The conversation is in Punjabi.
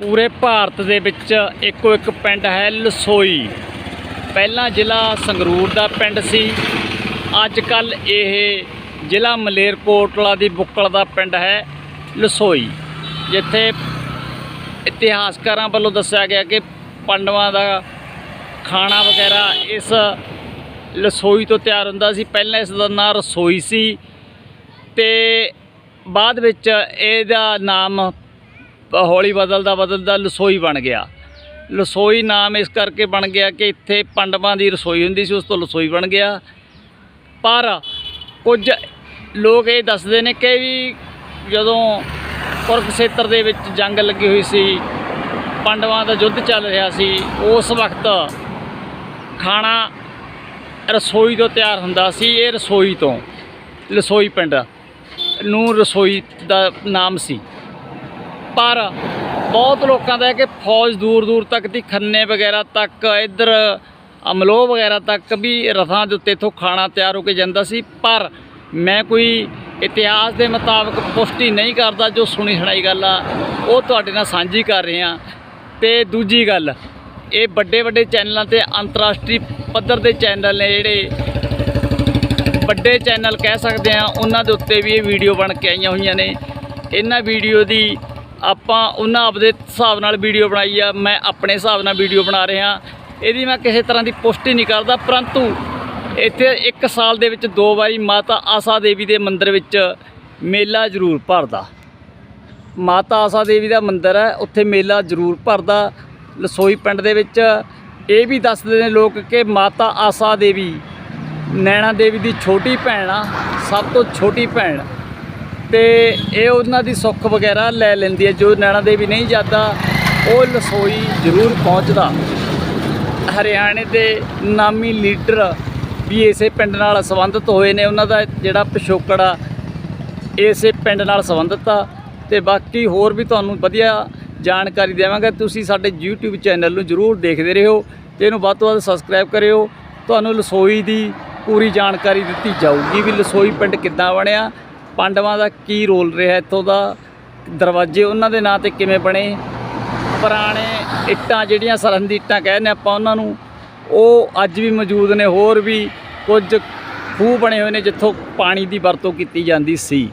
ਪੂਰੇ ਭਾਰਤ ਦੇ ਵਿੱਚ ਇੱਕੋ ਇੱਕ ਪਿੰਡ ਹੈ ਲਸੋਈ। ਪਹਿਲਾਂ ਜ਼ਿਲ੍ਹਾ ਸੰਗਰੂਰ ਦਾ ਪਿੰਡ ਸੀ। ਅੱਜ ਕੱਲ ਇਹ ਜ਼ਿਲ੍ਹਾ ਮਲੇਰਕੋਟਲਾ ਦੀ ਬੁੱਕਲ ਦਾ ਪਿੰਡ ਹੈ ਲਸੋਈ। ਜਿੱਥੇ ਇਤਿਹਾਸਕਾਰਾਂ ਵੱਲੋਂ ਦੱਸਿਆ ਗਿਆ ਕਿ ਪਾਂਡਵਾਂ ਦਾ ਖਾਣਾ ਵਗੈਰਾ ਇਸ ਲਸੋਈ ਤੋਂ ਤਿਆਰ ਹੁੰਦਾ ਸੀ। ਪਹਿਲਾਂ ਇਸ ਦਾ ਨਾਂ ਰਸੋਈ ਸੀ ਤੇ ਬਾਅਦ ਵਿੱਚ ਇਹਦਾ ਨਾਮ ਹੌਲੀ ਬਦਲਦਾ ਬਦਲਦਾ ਲਸੋਈ ਬਣ ਗਿਆ। ਲਸੋਈ ਨਾਮ ਇਸ ਕਰਕੇ ਬਣ ਗਿਆ ਕਿ ਇੱਥੇ ਪਾਂਡਵਾਂ ਦੀ ਰਸੋਈ ਹੁੰਦੀ ਸੀ, ਉਸ ਤੋਂ ਲਸੋਈ ਬਣ ਗਿਆ। ਪਰ ਕੁਝ ਲੋਕ ਇਹ ਦੱਸਦੇ ਨੇ ਕਿ ਵੀ ਜਦੋਂ ਕੁਰਕਸ਼ੇਤਰ ਦੇ ਵਿੱਚ ਜੰਗ ਲੱਗੀ ਹੋਈ ਸੀ, ਪਾਂਡਵਾਂ ਦਾ ਯੁੱਧ ਚੱਲ ਰਿਹਾ ਸੀ, ਉਸ ਵਕਤ ਖਾਣਾ ਰਸੋਈ ਤੋਂ ਤਿਆਰ ਹੁੰਦਾ ਸੀ, ਇਹ ਰਸੋਈ ਤੋਂ ਲਸੋਈ ਪਿੰਡ ਨੂੰ ਰਸੋਈ ਦਾ ਨਾਮ ਸੀ। ਪਰ ਬਹੁਤ ਲੋਕਾਂ ਦਾ ਹੈ ਕਿ ਫੌਜ ਦੂਰ ਦੂਰ ਤੱਕ ਦੀ ਖੰਨੇ ਵਗੈਰਾ ਤੱਕ, ਇੱਧਰ ਅਮਲੋਹ ਵਗੈਰਾ ਤੱਕ ਵੀ ਰਥਾਂ ਦੇ ਉੱਤੇ ਇੱਥੋਂ ਖਾਣਾ ਤਿਆਰ ਹੋ ਕੇ ਜਾਂਦਾ ਸੀ। ਪਰ ਮੈਂ ਕੋਈ ਇਤਿਹਾਸ ਦੇ ਮੁਤਾਬਕ ਪੁਸ਼ਟੀ ਨਹੀਂ ਕਰਦਾ ਜੋ ਸੁਣੀ ਸੁਣਾਈ ਗੱਲ ਆ, ਉਹ ਤੁਹਾਡੇ ਨਾਲ ਸਾਂਝੀ ਕਰ ਰਹੇ। ਹਾਂ ਤੇ ਦੂਜੀ ਗੱਲ, ਇਹ ਵੱਡੇ ਵੱਡੇ ਚੈਨਲਾਂ ਤੇ ਅੰਤਰਰਾਸ਼ਟਰੀ ਪੱਧਰ ਦੇ ਚੈਨਲ ਨੇ ਜਿਹੜੇ ਵੱਡੇ ਚੈਨਲ ਕਹਿ ਸਕਦੇ ਆ, ਉਹਨਾਂ ਦੇ ਉੱਤੇ ਵੀ ਇਹ ਵੀਡੀਓ ਬਣ ਕੇ ਆਈਆਂ ਹੋਈਆਂ ਨੇ। ਇਹਨਾਂ ਵੀਡੀਓ ਦੀ ਆਪਾਂ ਉਹਨਾਂ ਆਪਦੇ ਹਿਸਾਬ ਨਾਲ ਵੀਡੀਓ ਬਣਾਈ ਆ, ਮੈਂ ਆਪਣੇ ਹਿਸਾਬ ਨਾਲ ਵੀਡੀਓ ਬਣਾ ਰਿਹਾ। ਇਹਦੀ ਮੈਂ ਕਿਸੇ ਤਰ੍ਹਾਂ ਦੀ ਪੁਸ਼ਟੀ ਨਹੀਂ ਕਰਦਾ, ਪਰੰਤੂ ਇੱਥੇ ਇੱਕ ਸਾਲ ਦੇ ਵਿੱਚ ਦੋ ਵਾਰੀ ਮਾਤਾ ਆਸਾ ਦੇਵੀ ਦੇ ਮੰਦਿਰ ਵਿੱਚ ਮੇਲਾ ਜ਼ਰੂਰ ਭਰਦਾ। ਮਾਤਾ ਆਸਾ ਦੇਵੀ ਦਾ ਮੰਦਿਰ ਹੈ, ਉੱਥੇ ਮੇਲਾ ਜ਼ਰੂਰ ਭਰਦਾ। ਲਸੋਈ ਪਿੰਡ ਦੇ ਵਿੱਚ ਇਹ ਵੀ ਦੱਸਦੇ ਨੇ ਲੋਕ ਕਿ ਮਾਤਾ ਆਸਾ ਦੇਵੀ ਨੈਣਾ ਦੇਵੀ ਦੀ ਛੋਟੀ ਭੈਣ ਆ, ਸਭ ਤੋਂ ਛੋਟੀ ਭੈਣ। ਤੇ ਇਹ ਉਹਨਾਂ ਦੀ ਸੁੱਖ ਵਗੈਰਾ ਲੈ ਲੈਂਦੀ ਹੈ, ਜੋ ਨੈਣਾ ਦੇਵੀ ਨਹੀਂ ਜਾਂਦਾ, ਉਹ ਲਸੋਈ ਜ਼ਰੂਰ ਪਹੁੰਚਦਾ। ਹਰਿਆਣੇ ਦੇ ਨਾਮੀ ਲੀਡਰ ਵੀ ਇਸੇ ਪਿੰਡ ਨਾਲ ਸੰਬੰਧਿਤ ਹੋਏ ਨੇ, ਉਹਨਾਂ ਦਾ ਜਿਹੜਾ ਪਿਛੋਕੜ ਆ, ਇਸੇ ਪਿੰਡ ਨਾਲ ਸੰਬੰਧਿਤ ਆ। ਤੇ ਬਾਕੀ ਹੋਰ ਵੀ ਤੁਹਾਨੂੰ ਵਧੀਆ ਜਾਣਕਾਰੀ ਦੇਵਾਂਗੇ। ਤੁਸੀਂ ਸਾਡੇ YouTube ਚੈਨਲ ਨੂੰ ਜਰੂਰ ਦੇਖਦੇ ਰਹੋ ਤੇ ਇਹਨੂੰ ਵੱਧ ਤੋਂ ਵੱਧ ਸਬਸਕ੍ਰਾਈਬ ਕਰਿਓ। ਤੁਹਾਨੂੰ ਲਸੋਈ ਦੀ ਪੂਰੀ ਜਾਣਕਾਰੀ ਦਿੱਤੀ ਜਾਊਗੀ ਵੀ ਲਸੋਈ ਪਿੰਡ ਕਿੱਦਾਂ ਬਣਿਆ ਪਾਂਡਵਾਂ ਦਾ ਕੀ ਰੋਲ ਰਿਹਾ ਇੱਥੋਂ ਦਾ? ਦਰਵਾਜ਼ੇ ਉਹਨਾਂ ਦੇ ਨਾਂ ਤੇ ਕਿਵੇਂ ਬਣੇ? ਪੁਰਾਣੇ ਇੱਟਾਂ ਜਿਹੜੀਆਂ ਸਰਹੰਦ ਦੀ ਇੱਟਾਂ ਕਹਿੰਦੇ ਆਪਾਂ ਉਹਨਾਂ ਨੂੰ, ਉਹ ਅੱਜ ਵੀ ਮੌਜੂਦ ਨੇ, ਹੋਰ ਵੀ ਕੁਝ ਖੂਹ ਬਣੇ ਹੋਏ ਨੇ ਜਿੱਥੋਂ ਪਾਣੀ ਦੀ ਵਰਤੋਂ ਕੀਤੀ ਜਾਂਦੀ ਸੀ।